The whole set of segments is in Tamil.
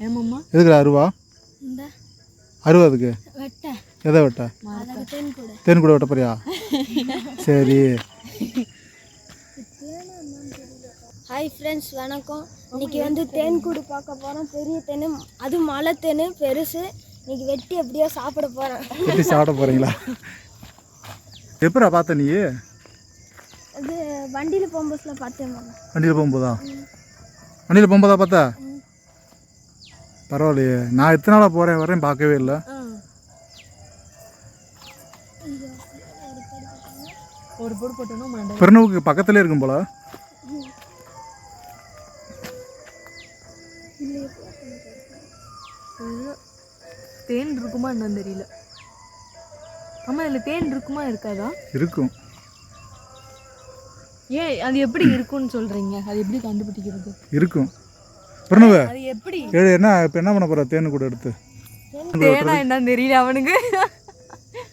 ஏமாம்மா? எதுக்குடா அருவா? அருவா அதுக்கு வெட்ட. எதை வெட்ட? தேன் கூட. தேன் கூட வெட்ட போறியா? சரி. ஹாய் ஃப்ரெண்ட்ஸ் வணக்கம். இன்னைக்கு வந்து தேன் கூடு பார்க்க போகிறோம் பெரிய தேன் அது மலை தேன் பெருசு. இன்னைக்கு வெட்டி எப்படியோ சாப்பிட போகிறேன் எப்படி சாப்பிட போறீங்களா? எப்படா பார்த்த நீ? அது வண்டியில் போகும்போதுல பார்த்தேன் வண்டியில் போகும்போதா? வண்டியில் போகும்போதா பார்த்தா? பரவாயில்லையே. நான் எத்தனை நாளாக போகிறேன் வரேன் பார்க்கவே இல்லை. ஒரு போடு பிறனவுக்கு பக்கத்துலேயே இருக்கும் போல. தேன் இருக்குமா என்னன்னு தெரியல. அம்மா இதில் தேன் இருக்குமா இருக்காதா? இருக்கும். ஏன் அது எப்படி இருக்கும்னு சொல்றீங்க? அது எப்படி கண்டுபிடிக்கிறது? இருக்கும். ஏழு என்ன இப்போ என்ன பண்ண போகிற தேன் கூட எடுத்து. தேனா என்னன்னு தெரியல அவனுக்கு.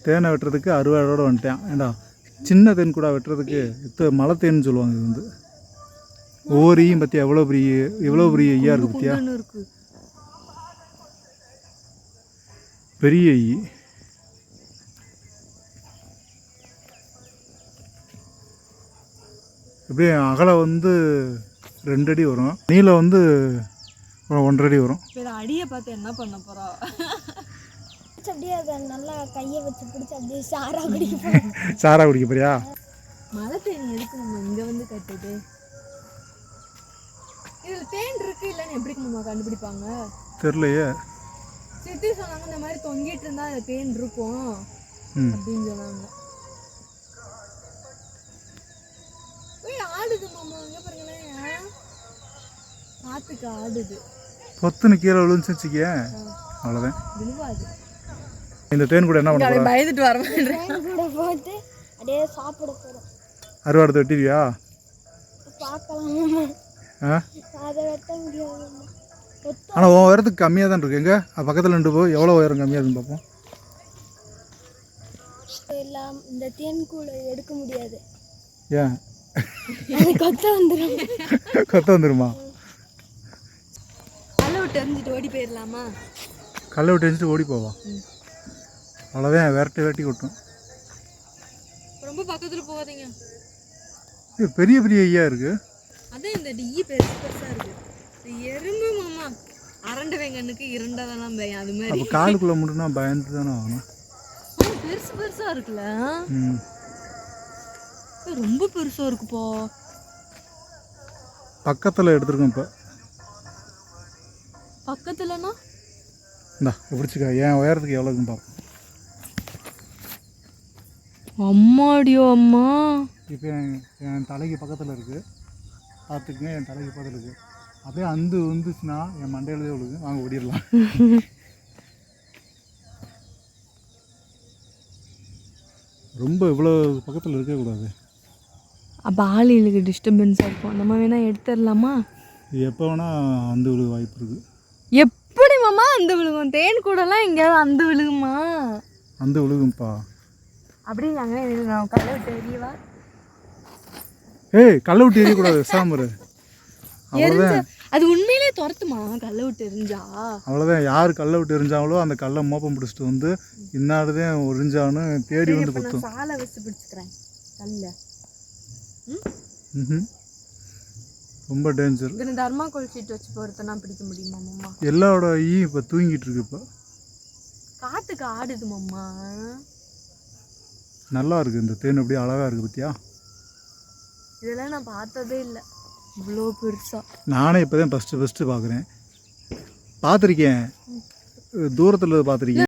தேனை வெட்டுறதுக்கு அறுவாடோட வந்துட்டேன். ஏண்டா சின்ன தேன் கூட வெட்டுறதுக்கு இத்த மலை தேன்னு சொல்லுவாங்க இது வந்து. ஒவ்வொரு ஈயும் பற்றியா எவ்வளோ பெரிய எவ்வளோ பெரிய ஈயா இருக்கு பத்தியா? குண்டுன்னு இருக்கு. பெரிய ஈ. எப்படியும் அகலம் வந்து ரெண்டு அடி வரும். நீளம் வந்து ஒன்றரை அடி வரும். அடியை பார்த்து என்ன பண்ண பிடிச்சி அப்படியே அதை நல்லா கையை வச்சு பிடிச்சி அப்படியே சாரா குடிக்க சாரா குடிக்க போறியா? மலை தேன் எதுக்கு நம்ம இங்க வந்து கட்டுது? இதுல தேன் இருக்கு இல்லைன்னு எப்படி நம்ம கண்டுபிடிப்பாங்க? தெரிலையே சித்தி சொன்னாங்க இந்த மாதிரி தொங்கிட்டு இருந்தா அதுல தேன் இருக்கும் அப்படின்னு சொன்னாங்க. ஏய், ஆடுது மாமா இங்க காத்துக்கு ஆடுது. பொத்துன்னு கீழே விழுந்துச்சு வச்சுக்க அவ்வளோதான் விழுவாது. இந்த தேன் கூட என்ன பண்ண பயந்துட்டு வர கூட போட்டு அப்படியே சாப்பிட போகிறோம் அறுவாடத்தை வெட்டிடுவியா பார்க்கலாம் ஆனால் உன் உயரத்துக்கு கம்மியாக தான் இருக்கு. எங்க? பக்கத்தில் நின்று போய் எவ்வளோ உயரம் கம்மியாக இருக்குன்னு பார்ப்போம் எல்லாம் இந்த தேன் கூடை எடுக்க முடியாது. ஏன்? கொத்த வந்துடும் கொத்த வந்துருமா? விட்டு எரிஞ்சிட்டு ஓடி போயிடலாமா கல்லை விட்டு எரிஞ்சிட்டு ஓடி போவா. அவ்வளோதான் விரட்டி விரட்டி கொட்டும். ரொம்ப பக்கத்துல போகாதீங்க. இது பெரிய பெரிய ஐயா இருக்கு. அதான் இந்த டிஇ பெருசு பெருசா இருக்கு. எறும்பு மாமா. அரண்டு வெங்கண்ணுக்கு இரண்டாவதெல்லாம் பயம் அது மாதிரி. அப்போ காலுக்குள்ளே முட்டுனா பயந்து தானே ஆகணும் பெருசு பெருசா இருக்குல்ல? ரொம்ப பெருசா இருக்குப்பா. பக்கத்தில் எடுத்துருக்கோம் இப்போ. பக்கத்துலனா இந்தா பிடிச்சிக்கா. என் உயரத்துக்கு எவ்வளோ இருக்குன்னு பார்ப்போம். அம்மாடியோ அம்மா. இப்போ என் என் தலைக்கு பக்கத்தில் இருக்குது பார்த்துக்குங்க என் தலைக்கு பக்கத்தில் இருக்குது அப்படியே அந்து வந்துச்சுன்னா என் மண்டையில விழுது. வாங்க ஓடிடலாம். ரொம்ப இவ்வளோ பக்கத்தில் இருக்கக்கூடாது அப்போ ஆளுகளுக்கு டிஸ்டர்பன்ஸாக இருக்கும். நம்ம வேணா எடுத்துடலாமா? எப்போ வேணால் அந்து விழுக வாய்ப்பு இருக்குது எப்படி மாமா அந்த விழுகும்? தேன் கூடலாம் எங்கேயாவது அந்த விழுகுமா? அந்து விழுகும்ப்பா அப்படிங்காங்க இது நான் கல்லை விட்டு எரியவா ஏய் கல்லை விட்டு எரியக்கூடாது சாமரு அவ்வளோதான் அது உண்மையிலே துரத்துமா? கல்லை விட்டு எரிஞ்சா? அவ்வளோதான் யார் கல்லை விட்டு எரிஞ்சாங்களோ அந்த கல்லை மோப்பம் பிடிச்சிட்டு வந்து இன்னாடுதான் எரிஞ்சான்னு தேடி வந்து குத்தும். சாலை வச்சு பிடிச்சிக்கிறேன். கல்ல. ம்ஹும். ரொம்ப டேஞ்சர் இதுல தர்மாக்கோல் சீட் வச்சு பொறுத்தனா பிடிக்க முடியுமா மாமா? எல்லாரோட ஈ இப்போ தூங்கிட்டு இருக்கு இப்போ. காத்துக்கு ஆடுது மாமா. நல்லா இருக்கு இந்த தேன் அப்படியே அழகா இருக்கு பத்தியா? இதெல்லாம் நான் பார்த்ததே இல்லை. இவ்வளோ பெருசா. நானே இப்போ தான் ஃபஸ்ட்டு ஃபஸ்ட்டு பார்க்குறேன். பார்த்துருக்கேன். தூரத்தில் பார்த்துருக்கேன்.